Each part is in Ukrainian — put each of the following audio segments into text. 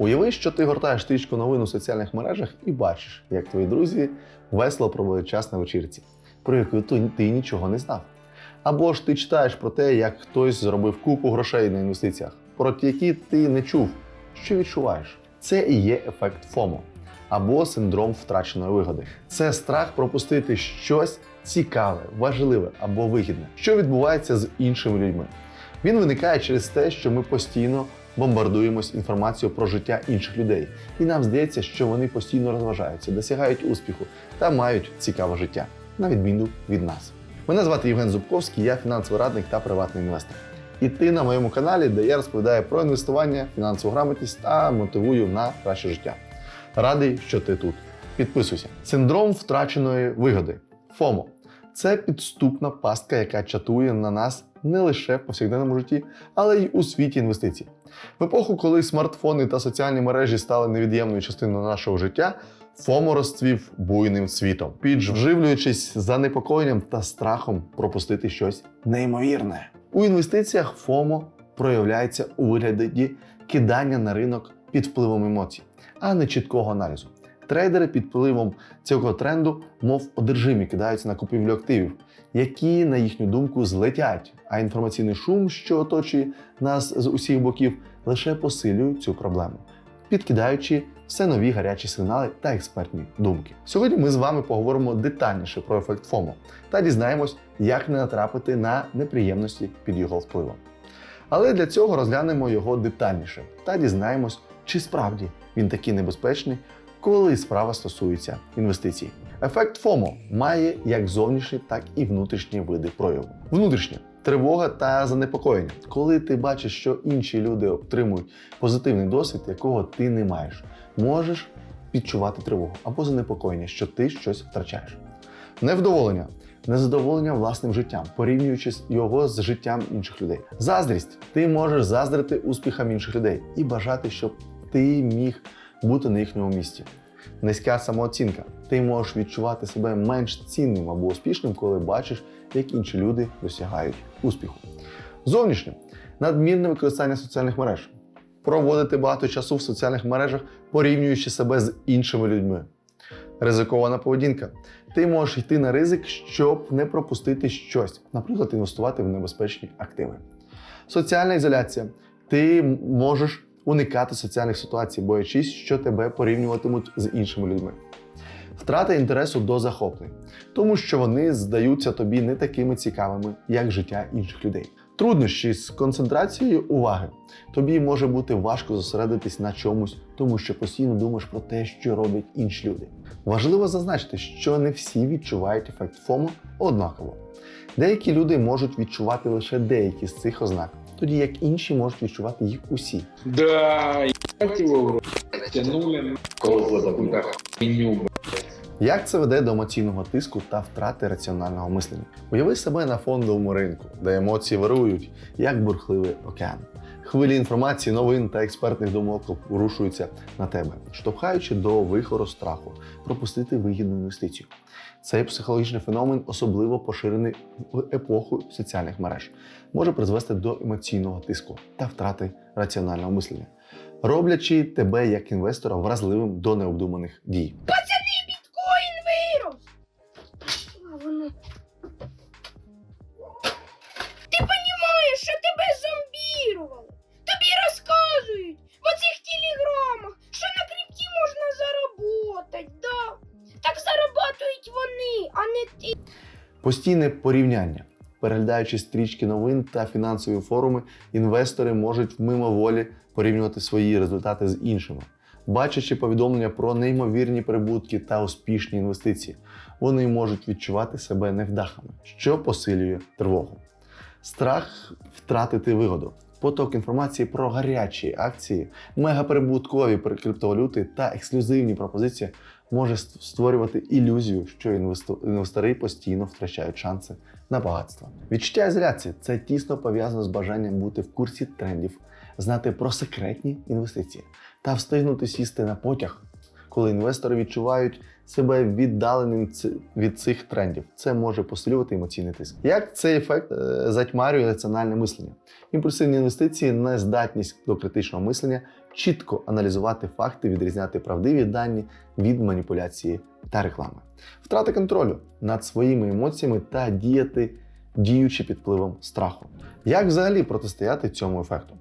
Уяви, що ти гортаєш стрічку новин у соціальних мережах і бачиш, як твої друзі весело проводять час на вечірці, про яку ти, нічого не знав. Або ж ти читаєш про те, як хтось заробив купу грошей на інвестиціях, про які ти не чув. Що відчуваєш? Це і є ефект ФОМО або синдром втраченої вигоди. Це страх пропустити щось цікаве, важливе або вигідне, що відбувається з іншими людьми. Він виникає через те, що ми постійно бомбардуємось інформацією про життя інших людей, і нам здається, що вони постійно розважаються, досягають успіху та мають цікаве життя, на відміну від нас. Мене звати Євген Зубковський, я фінансовий радник та приватний інвестор. І ти на моєму каналі, де я розповідаю про інвестування, фінансову грамотність та мотивую на краще життя. Радий, що ти тут. Підписуйся. Синдром втраченої вигоди. ФОМО це підступна пастка, яка чатує на нас не лише в повсякденному житті, але й у світі інвестицій. В епоху, коли смартфони та соціальні мережі стали невід'ємною частиною нашого життя, ФОМО розцвів буйним світом, підживлюючись занепокоєнням та страхом пропустити щось неймовірне. У інвестиціях ФОМО проявляється у вигляді кидання на ринок під впливом емоцій, а не чіткого аналізу. Трейдери під впливом цього тренду, мов одержимі, кидаються на купівлю активів, які, на їхню думку, злетять. А інформаційний шум, що оточує нас з усіх боків, лише посилює цю проблему, підкидаючи все нові гарячі сигнали та експертні думки. Сьогодні ми з вами поговоримо детальніше про ефект ФОМО та дізнаємось, як не натрапити на неприємності під його впливом. Але для цього розглянемо його детальніше та дізнаємось, чи справді він такий небезпечний, коли справа стосується інвестицій. Ефект ФОМО має як зовнішні, так і внутрішні види прояву. Внутрішнє тривога та занепокоєння, коли ти бачиш, що інші люди отримують позитивний досвід, якого ти не маєш, можеш відчувати тривогу або занепокоєння, що ти щось втрачаєш. Невдоволення. Незадоволення власним життям, порівнюючи його з життям інших людей. Заздрість. Ти можеш заздрити успіхам інших людей і бажати, щоб ти міг бути на їхньому місці. Низька самооцінка. Ти можеш відчувати себе менш цінним або успішним, коли бачиш, як інші люди досягають успіху. Зовнішнє надмірне використання соціальних мереж. Проводити багато часу в соціальних мережах, порівнюючи себе з іншими людьми. Ризикована поведінка. Ти можеш йти на ризик, щоб не пропустити щось, наприклад, інвестувати в небезпечні активи. Соціальна ізоляція. Ти можеш уникати соціальних ситуацій, боячись, що тебе порівнюватимуть з іншими людьми. Втрата інтересу до захоплень, тому що вони здаються тобі не такими цікавими, як життя інших людей. Труднощі з концентрацією уваги. Тобі може бути важко зосередитись на чомусь, тому що постійно думаєш про те, що роблять інші люди. Важливо зазначити, що не всі відчувають ефект ФОМО однаково. Деякі люди можуть відчувати лише деякі з цих ознак, тоді як інші можуть відчувати їх усі. Да. Тянули хуйню, блядь. Як це веде до емоційного тиску та втрати раціонального мислення? Уяви себе на фондовому ринку, де емоції вирують, як бурхливий океан. Хвилі інформації, новин та експертних думок рушуються на тебе, штовхаючи до вихору страху пропустити вигідну інвестицію. Цей психологічний феномен особливо поширений в епоху соціальних мереж, може призвести до емоційного тиску та втрати раціонального мислення, роблячи тебе як інвестора вразливим до необдуманих дій. Постійне порівняння. Переглядаючи стрічки новин та фінансові форуми, інвестори можуть мимоволі порівнювати свої результати з іншими. Бачачи повідомлення про неймовірні прибутки та успішні інвестиції, вони можуть відчувати себе невдахами, що посилює тривогу. Страх втратити вигоду. Поток інформації про гарячі акції, мегаприбуткові криптовалюти та ексклюзивні пропозиції може створювати ілюзію, що інвестори постійно втрачають шанси на багатство. Відчуття ізоляції це тісно пов'язано з бажанням бути в курсі трендів, знати про секретні інвестиції та встигнути сісти на потяг, коли інвестори відчувають себе віддаленим від цих трендів. Це може посилювати емоційний тиск. Як цей ефект е, затьмарює раціональне мислення? Імпульсивні інвестиції нездатність до критичного мислення, чітко аналізувати факти, відрізняти правдиві дані від маніпуляції та реклами, втрата контролю над своїми емоціями та діяти діючи під впливом страху. Як взагалі протистояти цьому ефекту?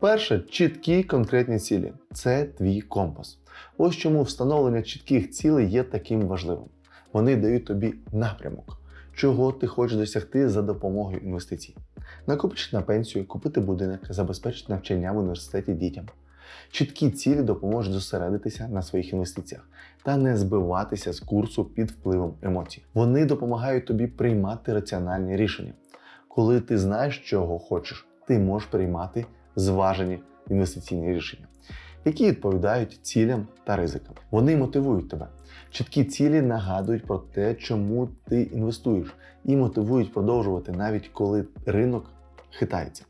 Перше, чіткі конкретні цілі це твій компас. Ось чому встановлення чітких цілей є таким важливим. Вони дають тобі напрямок, чого ти хочеш досягти за допомогою інвестицій. Накопичити на пенсію, купити будинок, забезпечити навчання в університеті дітям. Чіткі цілі допоможуть зосередитися на своїх інвестиціях та не збиватися з курсу під впливом емоцій. Вони допомагають тобі приймати раціональні рішення. Коли ти знаєш, чого хочеш, ти можеш приймати зважені інвестиційні рішення, які відповідають цілям та ризикам. Вони мотивують тебе. Чіткі цілі нагадують про те, чому ти інвестуєш, і мотивують продовжувати навіть коли ринок хитається.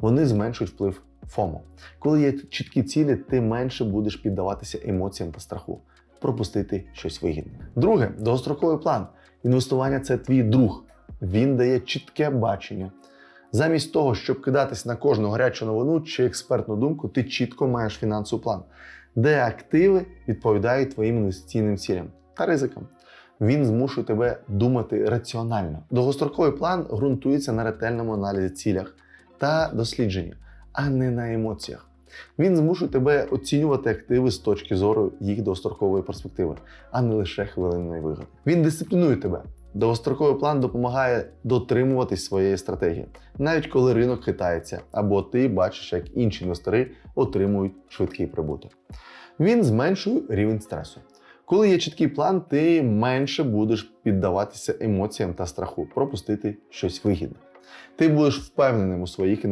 Вони зменшують вплив ФОМО. Коли є чіткі цілі, ти менше будеш піддаватися емоціям та страху, пропустити щось вигідне. Друге, довгостроковий план. Інвестування це твій друг. Він дає чітке бачення. Замість того, щоб кидатись на кожну гарячу новину чи експертну думку, ти чітко маєш фінансовий план, де активи відповідають твоїм інвестиційним цілям та ризикам. Він змушує тебе думати раціонально. Довгостроковий план ґрунтується на ретельному аналізі цілях та дослідженні, а не на емоціях. Він змушує тебе оцінювати активи з точки зору їх довгострокової перспективи, а не лише хвилинної вигоди. Він дисциплінує тебе. Довгостроковий план допомагає дотримуватись своєї стратегії, навіть коли ринок хитається, або ти бачиш, як інші інвестори отримують швидкий прибуток. Він зменшує рівень стресу. Коли є чіткий план, ти менше будеш піддаватися емоціям та страху, пропустити щось вигідне. Ти будеш впевненим у своїх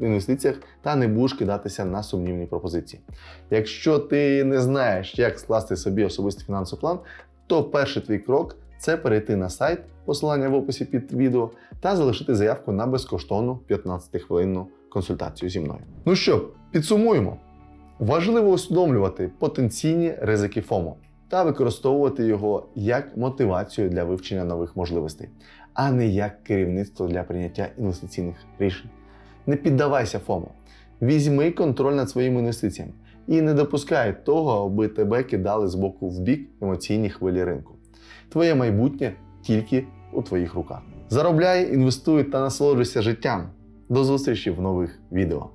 інвестиціях та не будеш кидатися на сумнівні пропозиції. Якщо ти не знаєш, як скласти собі особистий фінансовий план, то перший твій крок це перейти на сайт, посилання в описі під відео, та залишити заявку на безкоштовну 15-хвилинну консультацію зі мною. Ну що, підсумуємо. Важливо усвідомлювати потенційні ризики ФОМО та використовувати його як мотивацію для вивчення нових можливостей, а не як керівництво для прийняття інвестиційних рішень. Не піддавайся ФОМО, візьми контроль над своїми інвестиціями і не допускай того, аби тебе кидали з боку в бік емоційні хвилі ринку. Твоє майбутнє тільки у твоїх руках. Заробляй, інвестуй та насолоджуйся життям. До зустрічі в нових відео.